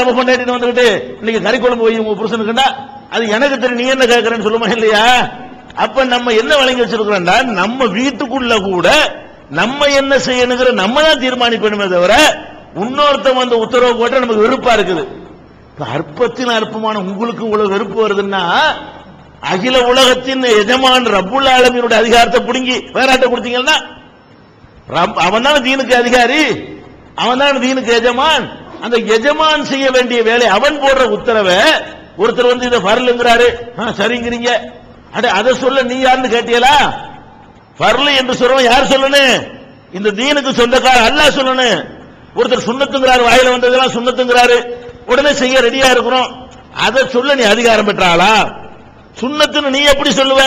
நம்ம கொண்டாடிட்டு வந்துகிட்டு இன்னைக்கு கறி குழம்பு போய் உங்க புருஷனுக்குண்டா அது எனக்கு தெரியும் நீ என்ன கேட்கறேன்னு சொல்லுமா இல்லையா? அப்ப நம்ம என்ன வழங்கி வச்சிருக்கிறோம்டா நம்ம வீட்டுக்குள்ள கூட நம்ம என்ன செய்யணுங்கிற நம்ம தான் தீர்மானிக்கணுமே தவிர இன்னொருத்தன் வந்து உத்தரவு போட்டா நமக்கு வெறுப்பா இருக்குது. அற்பத்தின் அற்பமான உங்களுக்கு இவ்வளவு வெறுப்பு வருதுன்னா அகில உலகத்தின் எஜமான் ரபுல் ஆலமீனுடைய அதிகாரத்தை புடுங்கி வேறாட்ட கொடுத்தீங்கன்னா அவன் தான் தீனுக்கு அதிகாரி அவன் தான் தீனுக்கு எஜமான். அந்த எஜமான் செய்ய வேண்டிய வேலை அவன் போடுற உத்தரவை ஒருத்தர் வந்து இதை பரலுங்கிறாரு ஆ, சரிங்கிறீங்க. அட அதை சொல்ல நீ யாருன்னு கேட்டியலா பரலு என்று சொல்றவன் யார் சொல்லணும்? இந்த தீனுக்கு சொந்தக்கார அல்லா சொல்லணும். ஒருத்தர் சுண்ணத்துங்கிறாரு வாயில வந்ததெல்லாம் சுண்ணத்துங்கிறாரு. உடனே செய்ய ரெடியா இருக்கிறோம். அதை சொல்ல நீ அதிகாரம் பெற்றாளா? சுண்ணத்துன்னு நீ எப்படி சொல்லுவ?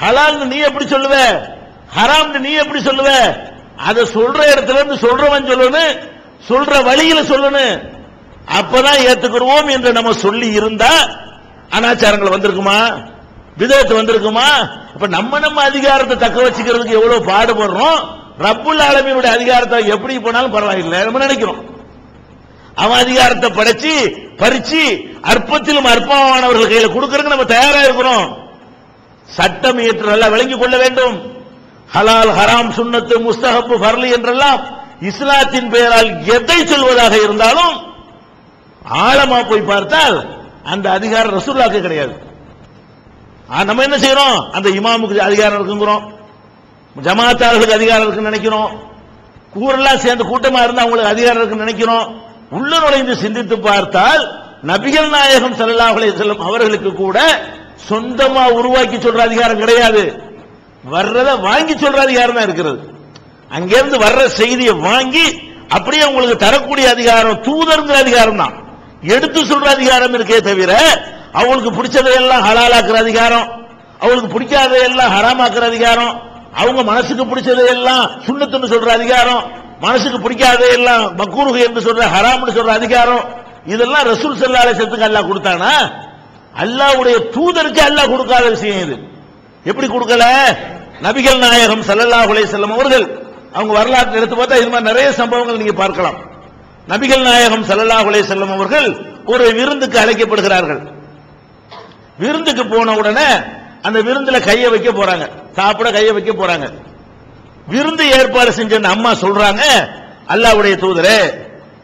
ஹலால்னு நீ எப்படி சொல்லுவ? ஹராம்னு நீ எப்படி சொல்லுவ? அதை சொல்ற இடத்துல இருந்து சொல்றவன் சொல்லணும். சொல்ற வழியில சொல்லணும். அப்பதான் ஏத்துக்கிடுவோம் என்று நம்ம சொல்லி இருந்தா அனாச்சாரங்கள் வந்திருக்குமா? விதத்து வந்திருக்குமா? அப்ப நம்ம நம்ம அதிகாரத்தை தக்க வச்சுக்கிறதுக்கு எவ்வளவு பாடுபடுறோம்? ரப்புல் ஆலமீனுடைய அதிகாரத்தை எப்படி போனாலும் பரவாயில்லை. நம்ம நினைக்கிறோம். அவன் அதிகாரத்தை படைச்சு பறிச்சு அற்பத்திலும் அற்பமானவர்கள் கையில கொடுக்கறதுக்கு நம்ம தயாரா இருக்கிறோம். சட்டம் இயற்று நல்லா விளங்கிக் கொள்ள வேண்டும். ஹலால் ஹராம் சுன்னத்து முஸ்தஹப்பு பர்லி என்றெல்லாம் இஸ்லாத்தின் பெயரால் எதை சொல்வதாக இருந்தாலும் ஆழமா போய் பார்த்தால் அந்த அதிகாரம் ரசூல்லாக்கு கிடையாது. நம்ம என்ன செய்யறோம்? அந்த இமாமுக்கு அதிகாரம் இருக்குங்கிறோம். ஜமாத்தார்களுக்கு அதிகாரம் இருக்குன்னு நினைக்கிறோம். கூரெல்லாம் சேர்ந்து கூட்டமா இருந்தா அவங்களுக்கு அதிகாரம் இருக்குன்னு நினைக்கிறோம். உள்ள நுழைந்து சிந்தித்து பார்த்தால் நபிகள் நாயகம் ஸல்லல்லாஹு செல்லும் அவர்களுக்கு கூட சொந்தமா உருவாக்கி சொல்ற அதிகாரம் கிடையாது. வர்றத வாங்கி சொல்ற அதிகாரம் தான் இருக்கிறது. அங்கிருந்து வர்ற செய்தியை வாங்கி அப்படியே உங்களுக்கு தரக்கூடிய அதிகாரம் தூதருங்கிற அதிகாரம் தான். எடுத்து சொல்ற அதிகாரம் இருக்கே தவிர அவங்களுக்கு பிடிச்சதையெல்லாம் ஹலாலாக்குற அதிகாரம் அவங்களுக்கு பிடிக்காததையெல்லாம் ஹராமாக்குற அதிகாரம் அவங்க மனசுக்கு பிடிச்சதையெல்லாம் சுண்ணத்துன்னு சொல்ற அதிகாரம் மனசுக்கு பிடிக்காததையெல்லாம் மக்கூருகு என்று சொல்ற ஹராம்னு சொல்ற அதிகாரம் இதெல்லாம் ரசூல் ஸல்லல்லாஹு அலைஹி அல்லாஹ் கொடுத்தானா? அல்லாவுடைய தூதருக்கு அல்லாஹ் கொடுக்காத விஷயம் இது. எப்படி கொடுக்கல? நபிகள் நாயகம் சல்லல்லாஹ் அலைஹி அவர்கள் அவங்க வரலாற்றை எடுத்து பார்த்தா இது மாதிரி நிறைய சம்பவங்கள் நீங்க பார்க்கலாம். நபிகள் நாயகம் ஸல்லல்லாஹு அலைஹி அவர்கள் ஒரு விருந்துக்கு அழைக்கப்படுகிறார்கள். விருந்துக்கு போன உடனே அந்த விருந்துல கைய வைக்க போறாங்க. சாப்பிட கைய வைக்க போறாங்க. விருந்து ஏற்பாடு செஞ்ச அம்மா சொல்றாங்க அல்லாஹ்வுடைய தூதரே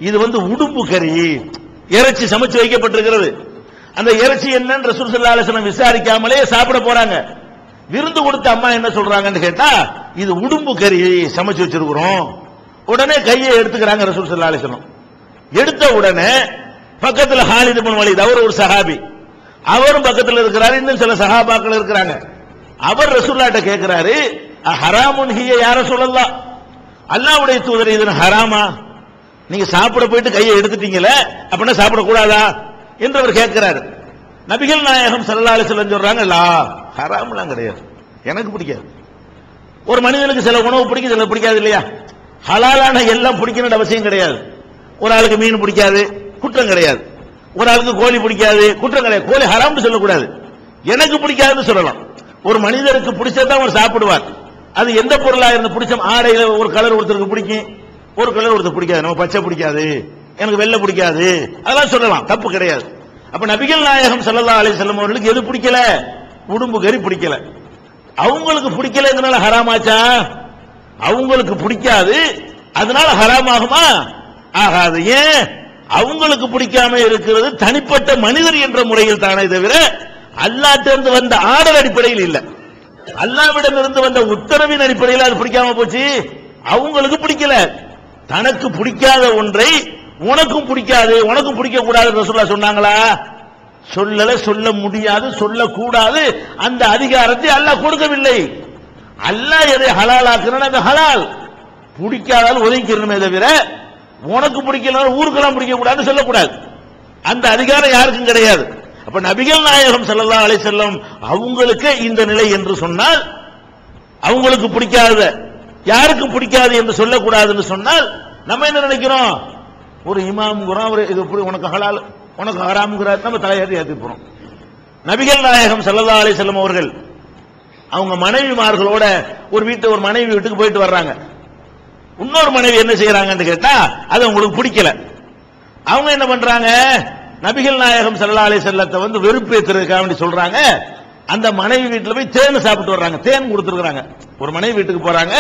இது வந்து உடும்பு கறி. இறைச்சி சமைச்சு வைக்கப்பட்டிருக்கிறது. அந்த இறைச்சி என்னன்னு ரசூல் ஸல்லல்லாஹு விசாரிக்காமலே சாப்பிட போறாங்க. விருந்து கொடுத்த அம்மா என்ன சொல்றாங்கன்னு கேட்டா இது உடும்பு கறி சமைச்சு வச்சிருக்கிறோம். உடனே கையை எடுத்துக்கிறாங்க ரசூல் ஸல்லல்லாஹு அலைஹி எடுத்த உடனே பக்கத்துல ஹாலிது இப்னு வலீத் அவர் ஒரு சஹாபி. அவரும் பக்கத்தில் இருக்கிறாரு இன்னும் சில சஹாபாக்கள் இருக்கிறாங்க. அவர் ரசூல்லாட்ட கேட்கிறாரு ஹராமுன் ஹிய யார சொல்லலாம் அல்லாவுடைய தூதர் இது ஹராமா? நீங்க சாப்பிட போயிட்டு கையை எடுத்துட்டீங்களே அப்படின்னா சாப்பிடக்கூடாதா? என்று அவர் கேட்கிறாரு நபிகள் நாயகம் ஸல்லல்லாஹு அலைஹி சொல்றாங்க லா ஹராம்லாம் கிடையாது. எனக்கு பிடிக்காது. ஒரு மனிதனுக்கு சில உணவு பிடிக்கும் சில பிடிக்காது இல்லையா? ஹலாலான எல்லாம் பிடிக்கணும்னு அவசியம் கிடையாது. ஒரு ஆளுக்கு மீன் பிடிக்காது குற்றம் கிடையாது. ஒரு ஆளுக்கு கோழி பிடிக்காது குற்றம் கிடையாது. கோழி ஹராம்னு சொல்லக்கூடாது. எனக்கு பிடிக்காதுன்னு சொல்லலாம். ஒரு மனிதருக்கு பிடிச்சதான் அவர் சாப்பிடுவார். அது எந்த பொருளாக இருந்து பிடிச்ச ஆடையில ஒரு கலர் ஒருத்தருக்கு பிடிக்கும். ஒரு கலர் ஒருத்தர் பிடிக்காது. நம்ம பச்சை பிடிக்காது. எனக்கு வெள்ளை பிடிக்காது. அதெல்லாம் சொல்லலாம். தப்பு கிடையாது. அப்ப நபிகள் நாயகம் ஸல்லல்லாஹு அலி செல்லும் அவர்களுக்கு எது பிடிக்கல? உடும்பு கறி பிடிக்கல. அவங்களுக்கு பிடிக்கலங்கிறனால ஹராமாச்சா? அவங்களுக்கு பிடிக்காது. அதனால ஹராமாகுமா? ஆகாது. ஏன்? அவங்களுக்கு பிடிக்காம இருக்கிறது தனிப்பட்ட மனிதர் என்ற முறையில் தானே தவிர அல்லாட்டிருந்து வந்த ஆர்டர் அடிப்படையில் இல்ல. அல்லாவிடம் இருந்து வந்த உத்தரவின் அடிப்படையில் அது பிடிக்காம போச்சு. அவங்களுக்கு பிடிக்கல. தனக்கு பிடிக்காத ஒன்றை உனக்கும் பிடிக்காது உனக்கும் பிடிக்க கூடாது ரசூல்லா சொன்னாங்களா? சொல்லல சொல்ல முடியாது சொல்லக்கூடாது. அந்த அதிகாரத்தை அல்லாஹ் கொடுக்கவில்லை. அல்லாஹ் எதை ஹலால் ஆக்குறான் அந்த ஹலால். பிடிக்காதாலும் ஒதுங்கிக்கிறணுமே தவிர உனக்கு பிடிக்கலாம் ஊருக்கெல்லாம் பிடிக்க கூடாதுன்னு சொல்லக்கூடாது. அந்த அதிகாரம் யாருக்கும் கிடையாது. அப்ப நபிகள் நாயகம் செல்லலாம் அலை செல்லும் அவங்களுக்கு இந்த நிலை என்று சொன்னால் அவங்களுக்கு பிடிக்காத யாருக்கும் பிடிக்காது என்று சொல்லக்கூடாதுன்னு சொன்னால் நம்ம என்ன நினைக்கிறோம்? ஒரு இமாம்ங்கிறோம் ஒரு இது இப்படி உனக்கு ஹலால் உனக்கு ஹராம்ங்கிறார் நம்ம தலையாட்டி ஏற்றி போறோம் நபிகள் நாயகம் ஸல்லல்லாஹு அலி செல்லம் அவர்கள் அவங்க மனைவிமார்களோட ஒரு வீட்டு ஒரு மனைவி வீட்டுக்கு போயிட்டு வர்றாங்க. இன்னொரு மனைவி என்ன செய்யறாங்கன்னு கேட்டா அது உங்களுக்கு பிடிக்கல. அவங்க என்ன பண்றாங்க? நபிகள் நாயகம் சல்லா அலி செல்லத்தை வந்து வெறுப்பேற்றுறதுக்காக வேண்டி சொல்றாங்க. அந்த மனைவி வீட்டில் போய் தேன் சாப்பிட்டு வர்றாங்க. தேன் கொடுத்துருக்காங்க ஒரு மனைவி வீட்டுக்கு போறாங்க.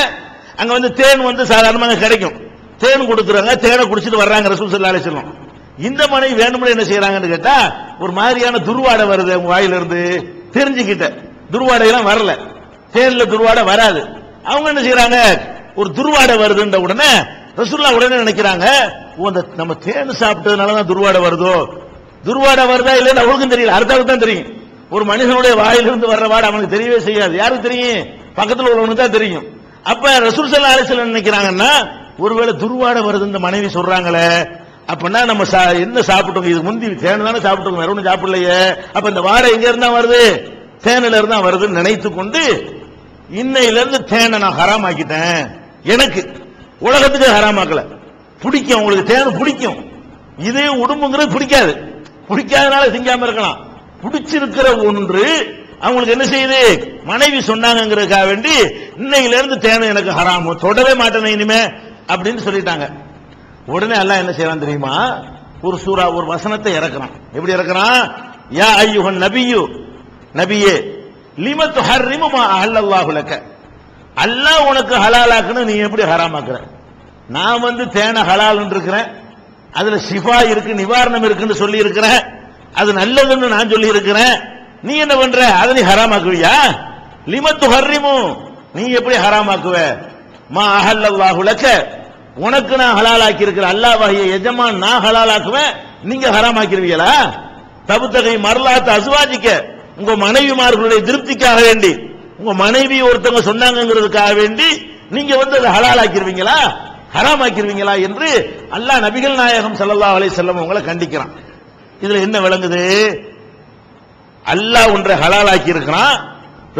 அங்க வந்து தேன் வந்து சாதாரணமாக கிடைக்கும். தேன் கொடுக்குறாங்க தேனை குடிச்சிட்டு வர்றாங்க ரசூல் சல்லா அலைஹி இந்த மனைவி வேணும்னு என்ன செய்யறாங்கன்னு கேட்டா ஒரு மாதிரியான துர்வாடை வருது அவங்க வாயில இருந்து தெரிஞ்சுக்கிட்ட. துர்வாடை எல்லாம் வரல. தேன்ல துருவாடை வராது. அவங்க என்ன செய்யறாங்க ஒரு துருவாடை வருதுன்ற உடனே ரசூல்லா உடனே நினைக்கிறாங்க? ஓ அந்த நம்ம தேன் சாப்பிட்டதுனால தான் துர்வாடை வருதோ? துர்வாடை வருதா இல்லைன்னு அவளுக்கும் தெரியல. அடுத்தவங்க தான் தெரியும். ஒரு மனிதனுடைய வாயிலிருந்து வர்ற வாடை அவனுக்கு தெரியவே செய்யாது. யாருக்கு தெரியும்? பக்கத்தில் உள்ளவனுக்கு தான் தெரியும். அப்ப ரசூல் சல்லா அலிஸ்லாம் நினைக்கிறாங்கன்னா ஒருவேளை துர்வாடம் வருது இந்த மனைவி சொல்றாங்களே அப்படின்னா நம்ம சா- என்ன சாப்பிட்டோம்? இது முந்தி தேன் தானே சாப்பிட்டோம் வேற ஒன்றும் சாப்பிடலையே. அப்ப இந்த வாடை எங்க இருந்தா வருது? தேனில இருந்தா வருதுன்னு நினைத்து கொண்டு இன்னையில இருந்து தேனை நான் ஹராமாக்கிட்டேன். எனக்கு உலகத்துக்கு ஹராமாக்கல. பிடிக்கும் உங்களுக்கு தேன் பிடிக்கும். இதே உடம்புங்கிறது பிடிக்காது. பிடிக்காதனால செஞ்சாம இருக்கலாம். பிடிச்சிருக்கிற ஒன்று அவங்களுக்கு என்ன செய்யுது? மனைவி சொன்னாங்கிறதுக்காக வேண்டி இன்னையில இருந்து தேனை எனக்கு ஹராமு. தொடவே மாட்டேன் இனிமே. அப்படின்னு சொல்லிட்டாங்க. உடனே எல்லாம் என்ன செய்யறான் தெரியுமா? ஒரு சூரா ஒரு வசனத்தை இறக்குறான். எப்படி இறக்குறான்? யா ஐயுகன் நபியு நபியே லிமத்து ஹர்ரிமுமா மா அஹல்லல்லாஹு அல்லாஹ் உனக்கு ஹலாலாக்குன்னு நீ எப்படி ஹராமாக்குற? நான் வந்து தேனை ஹலால்னு இருக்கிறேன். அதுல ஷிஃபா இருக்கு நிவாரணம் இருக்குன்னு சொல்லி இருக்கிறேன் அது நல்லதுன்னு நான் சொல்லி இருக்கிறேன் நீ என்ன பண்ற? அதை நீ ஹராமாக்குவியா? லிமத்து ஹர்ரிமு நீ எப்படி ஹராமாக்குவ? மா அஹல்லல்லாஹு லக்க. உனக்கு நான் ஹலாலாக்கி இருக்கிற அல்லாஹ்வாகிய எஜமான் நான் ஹலாலாக்குவேன். நீங்க ஹராமாக்கிருவீங்களா? தபுத்தகை மரலாத்த அசுவாஜிக்க உங்க மனைவிமார்களுடைய திருப்திக்காக வேண்டி. உங்க மனைவி ஒருத்தவங்க சொன்னாங்கிறதுக்காக வேண்டி நீங்க வந்து அதை ஹலாலாக்கிருவீங்களா? ஹராமாக்கிருவீங்களா என்று அல்லாஹ் நபிகள் நாயகம் சல்லா அலைஹி செல்லம் உங்களை கண்டிக்கிறான். இதுல என்ன விளங்குது? அல்லாஹ் ஒன்றை ஹலாலாக்கி இருக்கிறான்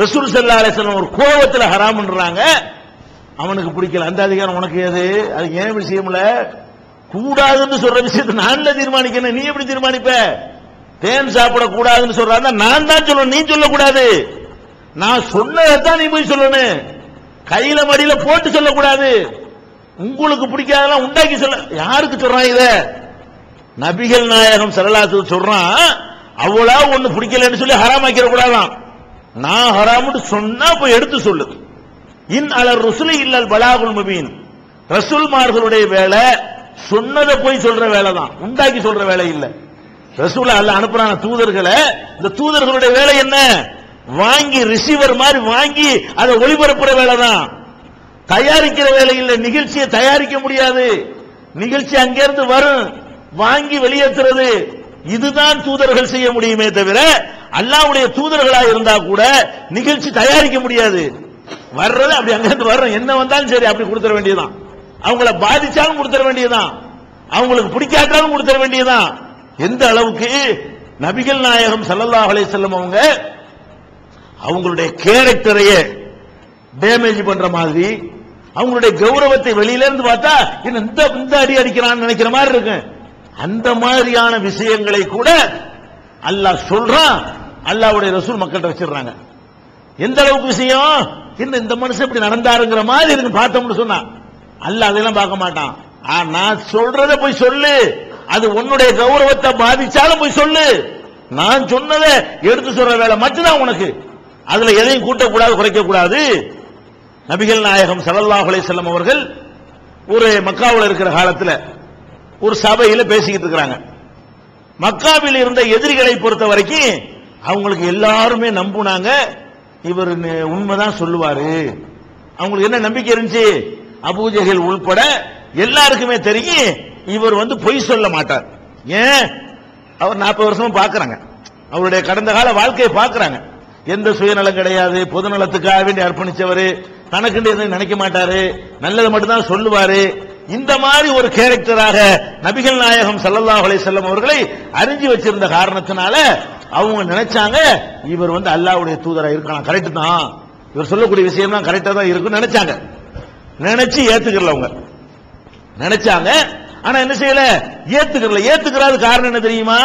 ரசூல் சல்லா அலைஹி ஒரு கோபத்துல ஹராம்ன்றாங்க. அவனுக்கு பிடிக்கல. அந்த அதிகாரம் உனக்கு ஏது அது ஏன் விஷயம்ல கூடாதுன்னு சொல்ற விஷயத்தை நான் தீர்மானிக்கணும். நீ எப்படி தீர்மானிப்ப? தேன் சாப்பிட கூடாதுன்னு சொல்றாங்க நான் தான் சொல்லணும். நீ சொல்லக்கூடாது. நான் சொன்னதான் நீ போய் சொல்லணும். கையில மடியில போட்டு சொல்லக்கூடாது. உங்களுக்கு பிடிக்காதெல்லாம் உண்டாக்கி சொல்ல. யாருக்கு சொல்றான் இத? நபிகள் நாயகம் சரலாத்து சொல்றான் அவ்வளவு ஒண்ணு பிடிக்கலன்னு சொல்லி ஹராமாக்கிற கூடாதான். நான் ஹராம்னு சொன்னா போய் எடுத்து சொல்லுது இன் அலர் ருசுலி இல்லல் பலாகுல் முபீன். ரசூல்மார்களுடைய வேலை சொன்னதை போய் சொல்ற வேலை தான் உண்டாக்கி சொல்ற வேலை இல்லை. ரசூல அல்ல அனுப்புறான தூதர்களை. இந்த தூதர்களுடைய வேலை என்ன? வாங்கி ரிசீவர் மாதிரி வாங்கி அதை ஒளிபரப்புற வேலை தான் தயாரிக்கிற வேலை இல்லை. நிகழ்ச்சியை தயாரிக்க முடியாது. நிகழ்ச்சி அங்கிருந்து வரும். வாங்கி வெளியேற்றுறது. இதுதான் தூதர்கள் செய்ய முடியுமே தவிர அல்லாவுடைய தூதர்களா இருந்தா கூட நிகழ்ச்சி தயாரிக்க முடியாது. வர்றது அப்படி அங்கிருந்து வர்றோம். என்ன வந்தாலும் சரி அப்படி கொடுத்துட வேண்டியதுதான். அவங்கள பாதிச்சாலும் கொடுத்துட வேண்டியதுதான். அவங்களுக்கு பிடிக்காட்டாலும் கொடுத்துட வேண்டியதுதான். எந்த அளவுக்கு நபிகள் நாயகம் சல்லல்லா அலைஹி வஸல்லம் அவங்க அவங்களுடைய கேரக்டரையே டேமேஜ் பண்ற மாதிரி அவங்களுடைய கௌரவத்தை வெளியில இருந்து பார்த்தா இந்த இந்த அடி அடிக்கிறான்னு நினைக்கிற மாதிரி இருக்கு அந்த மாதிரியான விஷயங்களை கூட அல்லாஹ் சொல்றான். அல்லாஹ்வுடைய ரசூல் மக்கள்கிட்ட வச்சிடுறாங்க. எந்த அளவுக்கு விஷயம்? என்ன இந்த மனுஷன் இப்படி நடந்தாருங்கிற மாதிரி இருக்கு பார்த்தோம்னு சொன்னான் அல்ல அதெல்லாம் பார்க்க மாட்டான். ஆ, நான் சொல்றத போய் சொல்லு. அது உன்னுடைய கௌரவத்தை பாதிச்சாலும் போய் சொல்லு. நான் சொன்னதை எடுத்து சொல்ற வேலை மட்டும்தான் உனக்கு. அதுல எதையும் கூட்டக்கூடாது குறைக்க கூடாது நபிகள் நாயகம் ஸல்லல்லாஹு அலைஹி அவர்கள் ஒரு மக்காவில் இருக்கிற காலத்தில் ஒரு சபையில் பேசிக்கிட்டு இருக்கிறாங்க. மக்காவில் இருந்த எதிரிகளை பொறுத்த வரைக்கும் அவங்களுக்கு எல்லாருமே நம்புனாங்க. இவர் உண்மைதான் சொல்லுவாரு. அவங்களுக்கு என்ன நம்பிக்கை இருந்துச்சு? அபூஜைகள் உள்பட எல்லாருக்குமே தெரியும் இவர் வந்து பொய் சொல்ல மாட்டார். ஏன்? அவர் நாற்பது வருஷமா பாக்குறாங்க அவருடைய கடந்த கால வாழ்க்கையை பார்க்கறாங்க. எந்த சுயநலம் கிடையாது பொதுநலத்துக்காக வேண்டி அர்ப்பணிச்சவர் தனக்கு எதுவும் நினைக்க மாட்டாரு நல்லதை மட்டும்தான் சொல்லுவாரு. இந்த மாதிரி ஒரு கேரக்டராக நபிகள் நாயகம் சல்லல்லாஹ் அலைஹி செல்லம் அவர்களை அறிஞ்சு வச்சிருந்த காரணத்தினால அவங்க நினைச்சாங்க இவர் வந்து அல்லாவுடைய தூதரா இருக்கலாம் கரெக்ட் தான். இவர் சொல்லக்கூடிய விஷயம்லாம் கரெக்டா தான் இருக்குன்னு நினைச்சாங்க. நினைச்சு ஏத்துக்கல அவங்க. நினைச்சாங்க ஆனா என்ன செய்யல? ஏத்துக்கல. ஏத்துக்கிறாது காரணம் என்ன தெரியுமா?